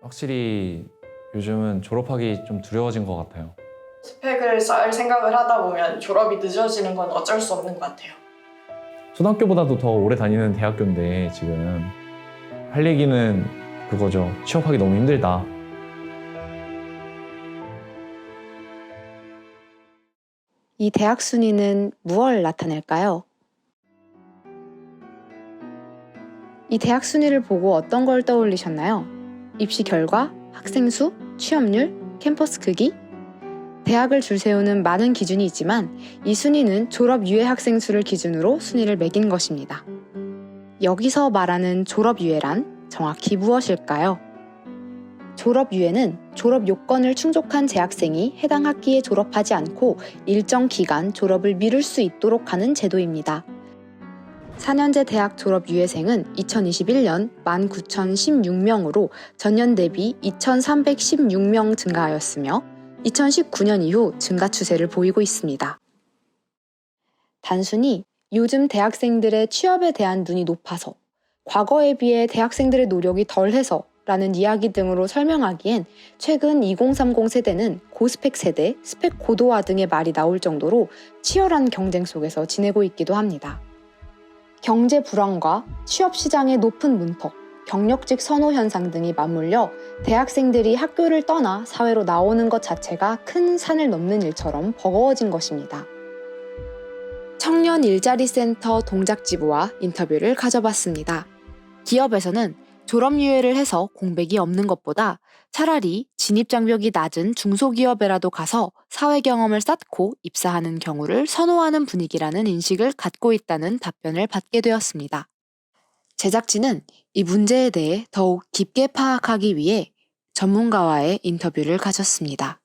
확실히 요즘은 졸업하기 좀 두려워진 것 같아요. 스펙을 쌓을 생각을 하다 보면 졸업이 늦어지는 건 어쩔 수 없는 것 같아요. 초등학교보다도 더 오래 다니는 대학교인데 지금 할 얘기는 그거죠. 취업하기 너무 힘들다. 이 대학 순위는 무엇을 나타낼까요? 이 대학 순위를 보고 어떤 걸 떠올리셨나요? 입시 결과, 학생 수, 취업률, 캠퍼스 크기? 대학을 줄 세우는 많은 기준이 있지만 이 순위는 졸업 유예 학생 수를 기준으로 순위를 매긴 것입니다. 여기서 말하는 졸업 유예란 정확히 무엇일까요? 졸업 유예는 졸업 요건을 충족한 재학생이 해당 학기에 졸업하지 않고 일정 기간 졸업을 미룰 수 있도록 하는 제도입니다. 4년제 대학 졸업 유예생은 2021년 19,016명으로 전년 대비 2,316명 증가하였으며 2019년 이후 증가 추세를 보이고 있습니다. 단순히 요즘 대학생들의 취업에 대한 눈이 높아서 과거에 비해 대학생들의 노력이 덜해서 라는 이야기 등으로 설명하기엔 최근 2030 세대는 고스펙 세대, 스펙 고도화 등의 말이 나올 정도로 치열한 경쟁 속에서 지내고 있기도 합니다. 경제 불안과 취업 시장의 높은 문턱, 경력직 선호 현상 등이 맞물려 대학생들이 학교를 떠나 사회로 나오는 것 자체가 큰 산을 넘는 일처럼 버거워진 것입니다. 청년 일자리 센터 동작지부와 인터뷰를 가져봤습니다. 기업에서는 졸업 유예를 해서 공백이 없는 것보다 차라리 진입 장벽이 낮은 중소기업에라도 가서 사회 경험을 쌓고 입사하는 경우를 선호하는 분위기라는 인식을 갖고 있다는 답변을 받게 되었습니다. 제작진은 이 문제에 대해 더욱 깊게 파악하기 위해 전문가와의 인터뷰를 가졌습니다.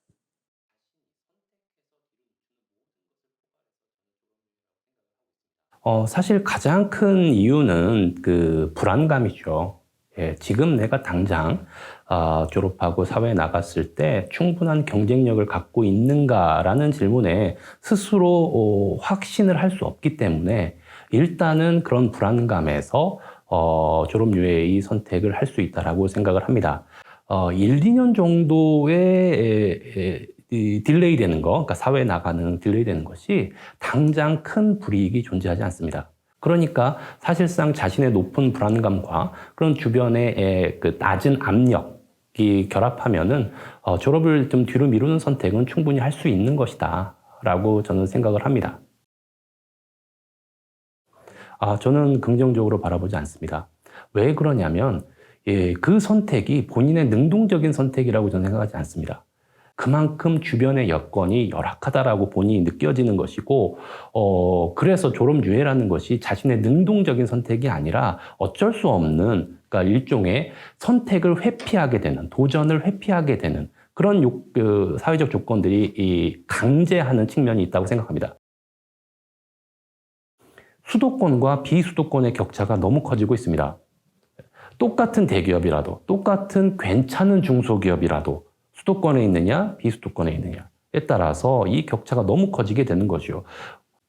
어, 사실 가장 큰 이유는 그 불안감이죠. 예, 지금 내가 당장 아, 졸업하고 사회에 나갔을 때 충분한 경쟁력을 갖고 있는가라는 질문에 스스로 어, 확신을 할 수 없기 때문에 일단은 그런 불안감에서 어, 졸업 유예의 선택을 할 수 있다라고 생각을 합니다. 어, 1, 2년 정도의 에, 에, 이 딜레이 되는 거, 그러니까 사회에 나가는 딜레이 되는 것이 당장 큰 불이익이 존재하지 않습니다. 그러니까 사실상 자신의 높은 불안감과 그런 주변의 그 낮은 압력이 결합하면은 어, 졸업을 좀 뒤로 미루는 선택은 충분히 할 수 있는 것이다라고 저는 생각을 합니다. 아, 저는 긍정적으로 바라보지 않습니다. 왜 그러냐면 예, 그 선택이 본인의 능동적인 선택이라고 저는 생각하지 않습니다. 그만큼 주변의 여건이 열악하다라고 본인이 느껴지는 것이고, 어, 그래서 졸업 유예라는 것이 자신의 능동적인 선택이 아니라 어쩔 수 없는, 그러니까 일종의 선택을 회피하게 되는, 도전을 회피하게 되는 그런 요, 그 사회적 조건들이 이 강제하는 측면이 있다고 생각합니다. 수도권과 비수도권의 격차가 너무 커지고 있습니다. 똑같은 대기업이라도, 똑같은 괜찮은 중소기업이라도 수도권에 있느냐, 비수도권에 있느냐에 따라서 이 격차가 너무 커지게 되는 것이요.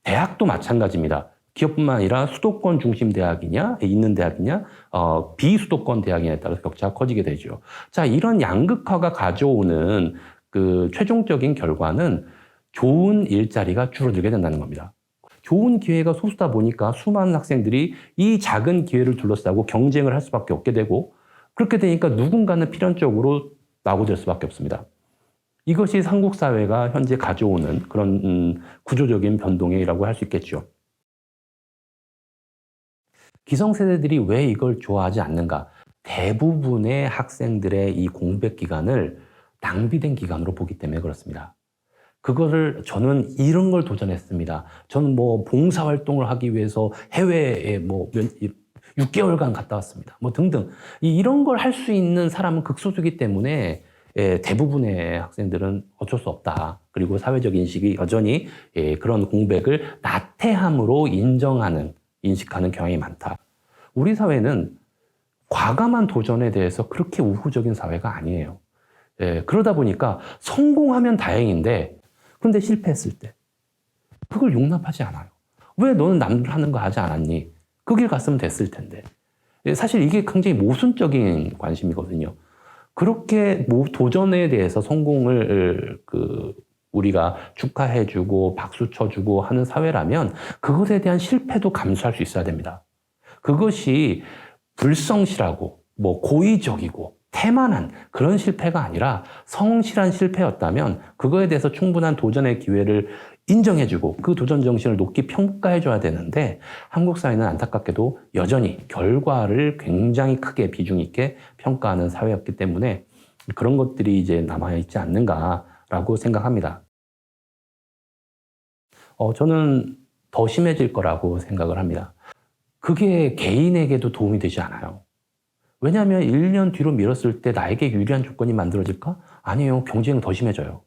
대학도 마찬가지입니다. 기업뿐만 아니라 수도권 중심 대학이냐, 있는 대학이냐, 어, 비수도권 대학이냐에 따라서 격차가 커지게 되죠. 자, 이런 양극화가 가져오는 그 최종적인 결과는 좋은 일자리가 줄어들게 된다는 겁니다. 좋은 기회가 소수다 보니까 수많은 학생들이 이 작은 기회를 둘러싸고 경쟁을 할 수밖에 없게 되고 그렇게 되니까 누군가는 필연적으로 낙오될 수밖에 없습니다. 이것이 한국 사회가 현재 가져오는 그런 음, 구조적인 변동이라고 할 수 있겠죠. 기성세대들이 왜 이걸 좋아하지 않는가? 대부분의 학생들의 이 공백 기간을 낭비된 기간으로 보기 때문에 그렇습니다. 그거를 저는 이런 걸 도전했습니다. 저는 뭐 봉사활동을 하기 위해서 해외에 뭐 6개월간 갔다 왔습니다. 뭐 등등. 이런 걸 할 수 있는 사람은 극소수이기 때문에 예, 대부분의 학생들은 어쩔 수 없다. 그리고 사회적 인식이 여전히 예, 그런 공백을 나태함으로 인정하는, 인식하는 경향이 많다. 우리 사회는 과감한 도전에 대해서 그렇게 우호적인 사회가 아니에요. 예, 그러다 보니까 성공하면 다행인데, 근데 실패했을 때, 그걸 용납하지 않아요. 왜 너는 남들 하는 거 하지 않았니? 그 길 갔으면 됐을 텐데. 예, 사실 이게 굉장히 모순적인 관심이거든요. 그렇게 뭐 도전에 대해서 성공을 그 우리가 축하해주고 박수 쳐주고 하는 사회라면 그것에 대한 실패도 감수할 수 있어야 됩니다. 그것이 불성실하고 뭐 고의적이고 태만한 그런 실패가 아니라 성실한 실패였다면 그거에 대해서 충분한 도전의 기회를 인정해주고 그 도전 정신을 높이 평가해줘야 되는데 한국 사회는 안타깝게도 여전히 결과를 굉장히 크게 비중 있게 평가하는 사회였기 때문에 그런 것들이 이제 남아있지 않는가라고 생각합니다. 어, 저는 더 심해질 거라고 생각을 합니다. 그게 개인에게도 도움이 되지 않아요. 왜냐하면 1년 뒤로 미뤘을 때 나에게 유리한 조건이 만들어질까? 아니에요. 경쟁은 더 심해져요.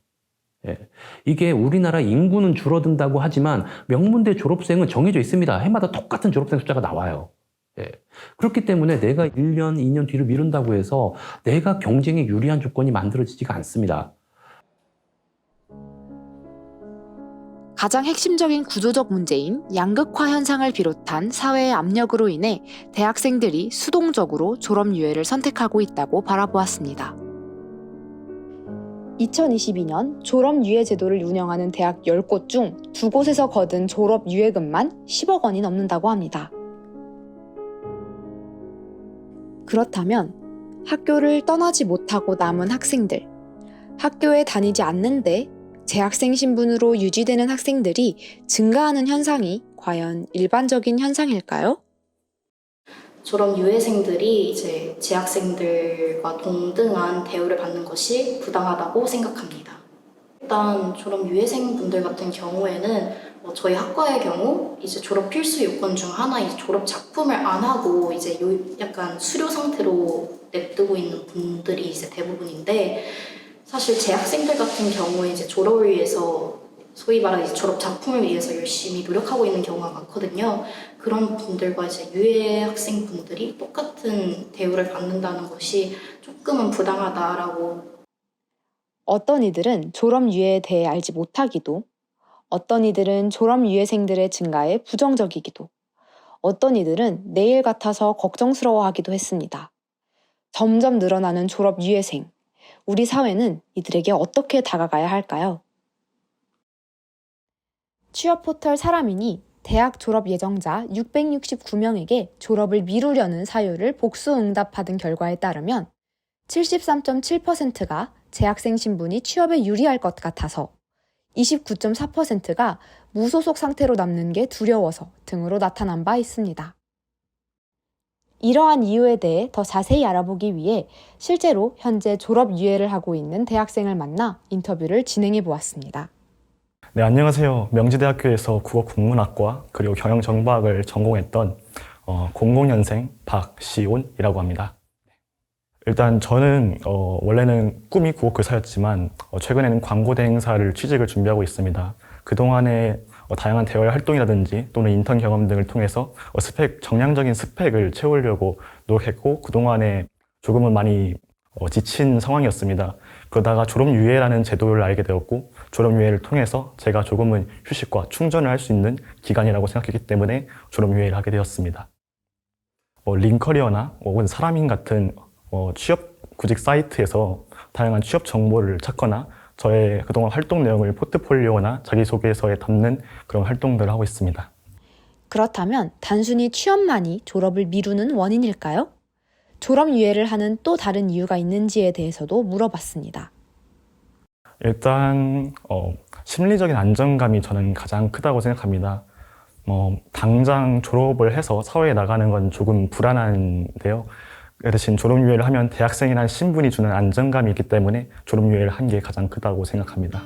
예. 이게 우리나라 인구는 줄어든다고 하지만 명문대 졸업생은 정해져 있습니다. 해마다 똑같은 졸업생 숫자가 나와요. 예. 그렇기 때문에 내가 1년, 2년 뒤로 미룬다고 해서 내가 경쟁에 유리한 조건이 만들어지지가 않습니다. 가장 핵심적인 구조적 문제인 양극화 현상을 비롯한 사회의 압력으로 인해 대학생들이 수동적으로 졸업 유예를 선택하고 있다고 바라보았습니다. 2022년 졸업 유예 제도를 운영하는 대학 10곳 중 2곳에서 거둔 졸업 유예금만 10억 원이 넘는다고 합니다. 그렇다면 학교를 떠나지 못하고 남은 학생들, 학교에 다니지 않는데 재학생 신분으로 유지되는 학생들이 증가하는 현상이 과연 일반적인 현상일까요? 졸업 유예생들이 이제 재학생들과 동등한 대우를 받는 것이 부당하다고 생각합니다. 일단 졸업 유예생 분들 같은 경우에는 뭐 저희 학과의 경우 이제 졸업 필수 요건 중 하나 이 졸업 작품을 안 하고 이제 요 약간 수료 상태로 냅두고 있는 분들이 이제 대부분인데 사실 재학생들 같은 경우에 이제 졸업을 위해서 소위 말하는 졸업 작품을 위해서 열심히 노력하고 있는 경우가 많거든요. 그런 분들과 이제 유해 학생 분들이 똑같은 대우를 받는다는 것이 조금은 부당하다라고 어떤 이들은 졸업 유예에 대해 알지 못하기도, 어떤 이들은 졸업 유예생들의 증가에 부정적이기도, 어떤 이들은 내일 같아서 걱정스러워하기도 했습니다. 점점 늘어나는 졸업 유예생. 우리 사회는 이들에게 어떻게 다가가야 할까요? 취업 포털 사람인이 대학 졸업 예정자 669명에게 졸업을 미루려는 사유를 복수 응답받은 결과에 따르면 73.7%가 재학생 신분이 취업에 유리할 것 같아서 29.4%가 무소속 상태로 남는 게 두려워서 등으로 나타난 바 있습니다. 이러한 이유에 대해 더 자세히 알아보기 위해 실제로 현재 졸업 유예를 하고 있는 대학생을 만나 인터뷰를 진행해 보았습니다. 네, 안녕하세요. 명지대학교에서 국어 국문학과 그리고 경영정보학을 전공했던 어, 00년생 박시온이라고 합니다. 일단 저는 어, 원래는 꿈이 국어 교사였지만 어, 최근에는 광고 대행사를 취직을 준비하고 있습니다. 그동안에 어, 다양한 대외 활동이라든지 또는 인턴 경험 등을 통해서 어, 스펙, 정량적인 스펙을 채우려고 노력했고 그동안에 조금은 많이 어, 지친 상황이었습니다. 그러다가 졸업 유예라는 제도를 알게 되었고 졸업 유예를 통해서 제가 조금은 휴식과 충전을 할 수 있는 기간이라고 생각했기 때문에 졸업 유예를 하게 되었습니다. 어, 링커리어나 혹은 사람인 같은 어, 취업 구직 사이트에서 다양한 취업 정보를 찾거나 저의 그동안 활동 내용을 포트폴리오나 자기소개서에 담는 그런 활동들을 하고 있습니다. 그렇다면 단순히 취업만이 졸업을 미루는 원인일까요? 졸업 유예를 하는 또 다른 이유가 있는지에 대해서도 물어봤습니다. 일단 어, 심리적인 안정감이 저는 가장 크다고 생각합니다. 뭐 당장 졸업을 해서 사회에 나가는 건 조금 불안한데요. 그 대신 졸업유예를 하면 대학생이라는 신분이 주는 안정감이 있기 때문에 졸업유예를 한 게 가장 크다고 생각합니다.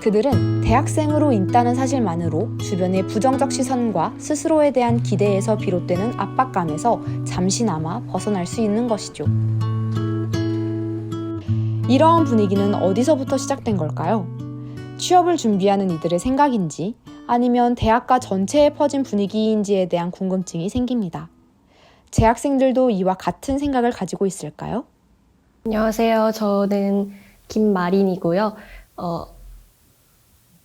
그들은 대학생으로 있다는 사실만으로 주변의 부정적 시선과 스스로에 대한 기대에서 비롯되는 압박감에서 잠시나마 벗어날 수 있는 것이죠. 이러한 분위기는 어디서부터 시작된 걸까요? 취업을 준비하는 이들의 생각인지 아니면 대학가 전체에 퍼진 분위기인지에 대한 궁금증이 생깁니다. 재학생들도 이와 같은 생각을 가지고 있을까요? 안녕하세요. 저는 김마린이고요. 어,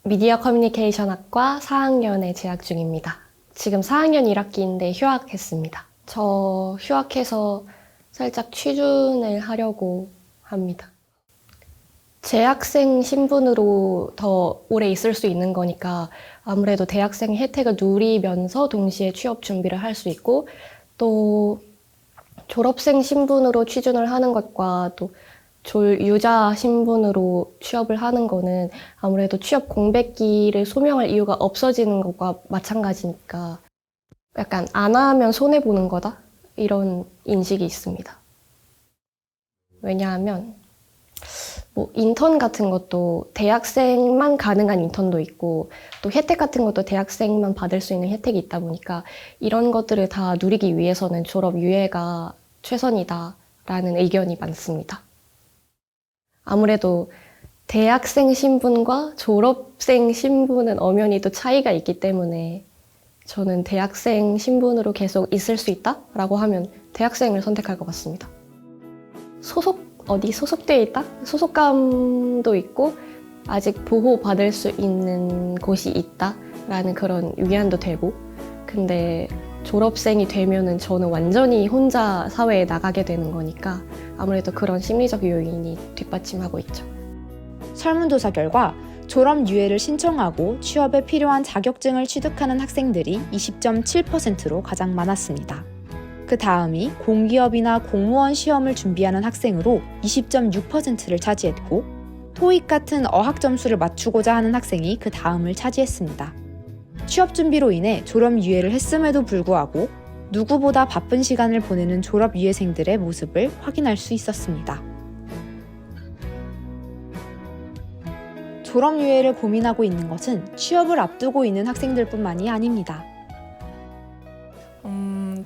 미디어 커뮤니케이션 학과 4학년에 재학 중입니다. 지금 4학년 1학기인데 휴학했습니다. 저 휴학해서 살짝 취준을 하려고 합니다. 재학생 신분으로 더 오래 있을 수 있는 거니까 아무래도 대학생 혜택을 누리면서 동시에 취업 준비를 할 수 있고 또 졸업생 신분으로 취준을 하는 것과 또 졸유자 신분으로 취업을 하는 거는 아무래도 취업 공백기를 소명할 이유가 없어지는 것과 마찬가지니까 약간 안 하면 손해보는 거다? 이런 인식이 있습니다. 왜냐하면 뭐 인턴 같은 것도 대학생만 가능한 인턴도 있고 또 혜택 같은 것도 대학생만 받을 수 있는 혜택이 있다 보니까 이런 것들을 다 누리기 위해서는 졸업 유예가 최선이다라는 의견이 많습니다. 아무래도 대학생 신분과 졸업생 신분은 엄연히 또 차이가 있기 때문에 저는 대학생 신분으로 계속 있을 수 있다라고 하면 대학생을 선택할 것 같습니다. 소속 어디 소속돼 있다? 소속감도 있고 아직 보호받을 수 있는 곳이 있다라는 그런 위안도 되고 근데 졸업생이 되면은 저는 완전히 혼자 사회에 나가게 되는 거니까 아무래도 그런 심리적 요인이 뒷받침하고 있죠. 설문조사 결과 졸업 유예를 신청하고 취업에 필요한 자격증을 취득하는 학생들이 20.7%로 가장 많았습니다. 그 다음이 공기업이나 공무원 시험을 준비하는 학생으로 20.6%를 차지했고 토익 같은 어학 점수를 맞추고자 하는 학생이 그 다음을 차지했습니다. 취업 준비로 인해 졸업 유예를 했음에도 불구하고 누구보다 바쁜 시간을 보내는 졸업 유예생들의 모습을 확인할 수 있었습니다. 졸업 유예를 고민하고 있는 것은 취업을 앞두고 있는 학생들뿐만이 아닙니다.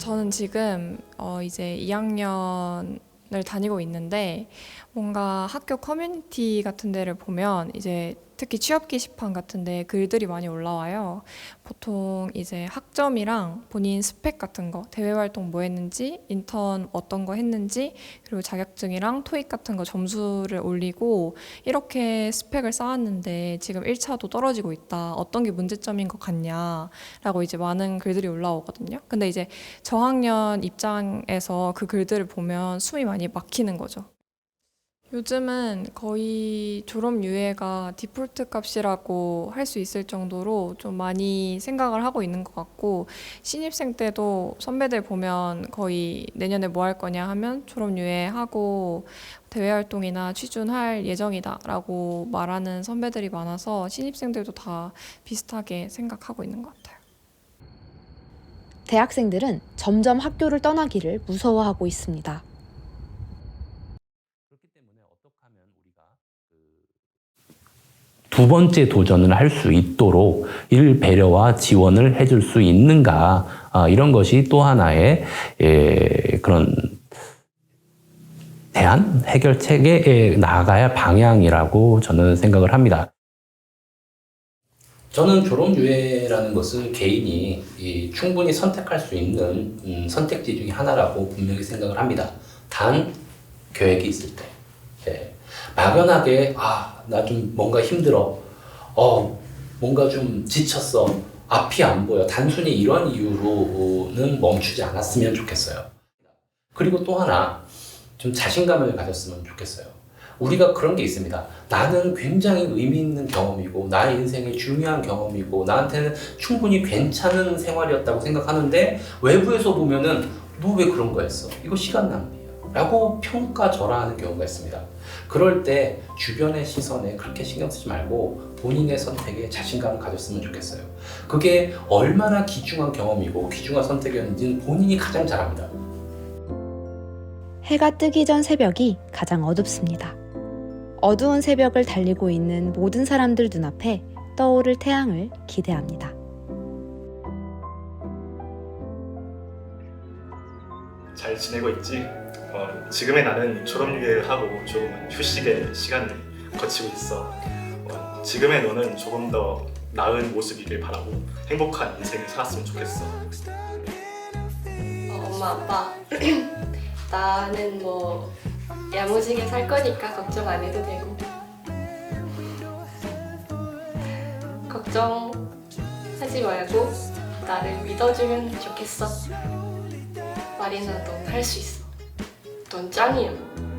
음, 저는 지금 어, 이제 2학년을 다니고 있는데 뭔가 학교 커뮤니티 같은 데를 보면 이제 특히 취업 게시판 같은 데 글들이 많이 올라와요. 보통 이제 학점이랑 본인 스펙 같은 거, 대외 활동 뭐 했는지, 인턴 어떤 거 했는지, 그리고 자격증이랑 토익 같은 거 점수를 올리고 이렇게 스펙을 쌓았는데 지금 1차도 떨어지고 있다. 어떤 게 문제점인 것 같냐라고 이제 많은 글들이 올라오거든요. 근데 이제 저학년 입장에서 그 글들을 보면 숨이 많이 막히는 거죠. 요즘은 거의 졸업 유예가 디폴트 값이라고 할 수 있을 정도로 좀 많이 생각을 하고 있는 것 같고 신입생 때도 선배들 보면 거의 내년에 뭐 할 거냐 하면 졸업 유예하고 대외 활동이나 취준할 예정이다라고 말하는 선배들이 많아서 신입생들도 다 비슷하게 생각하고 있는 것 같아요. 대학생들은 점점 학교를 떠나기를 무서워하고 있습니다. 그렇기 때문에 어떻게 하면 우리가 그 두 번째 도전을 할 수 있도록 일 배려와 지원을 해줄 수 있는가 아, 이런 것이 또 하나의 예, 그런 대안 해결책에 나아가야 할 방향이라고 저는 생각을 합니다. 저는 졸업유예라는 것을 개인이 이 충분히 선택할 수 있는 음, 선택지 중에 하나라고 분명히 생각을 합니다. 단 계획이 있을 때. 예. 막연하게 아 나 좀 뭔가 힘들어. 어 뭔가 좀 지쳤어. 앞이 안 보여. 단순히 이런 이유로는 멈추지 않았으면 좋겠어요. 그리고 또 하나 좀 자신감을 가졌으면 좋겠어요. 우리가 그런 게 있습니다. 나는 굉장히 의미 있는 경험이고 나의 인생의 중요한 경험이고 나한테는 충분히 괜찮은 생활이었다고 생각하는데 외부에서 보면은 너 왜 그런 거 했어? 이거 시간 낭비야 라고 평가절하하는 경우가 있습니다 그럴 때 주변의 시선에 그렇게 신경 쓰지 말고 본인의 선택에 자신감을 가졌으면 좋겠어요. 그게 얼마나 귀중한 경험이고 귀중한 선택이었는지는 본인이 가장 잘 압니다. 해가 뜨기 전 새벽이 가장 어둡습니다. 어두운 새벽을 달리고 있는 모든 사람들 눈앞에 떠오를 태양을 기대합니다. 잘 지내고 있지? 어, 지금의 나는 졸업유예를 하고 조금은 휴식의 시간을 거치고 있어. 어, 지금의 너는 조금 더 나은 모습이길 바라고 행복한 인생을 살았으면 좋겠어. 어, 엄마 아빠 나는 뭐 야무지게 살 거니까 걱정 안 해도 되고 걱정하지 말고 나를 믿어주면 좋겠어 마리나도 할수 있어 전 짱이에요.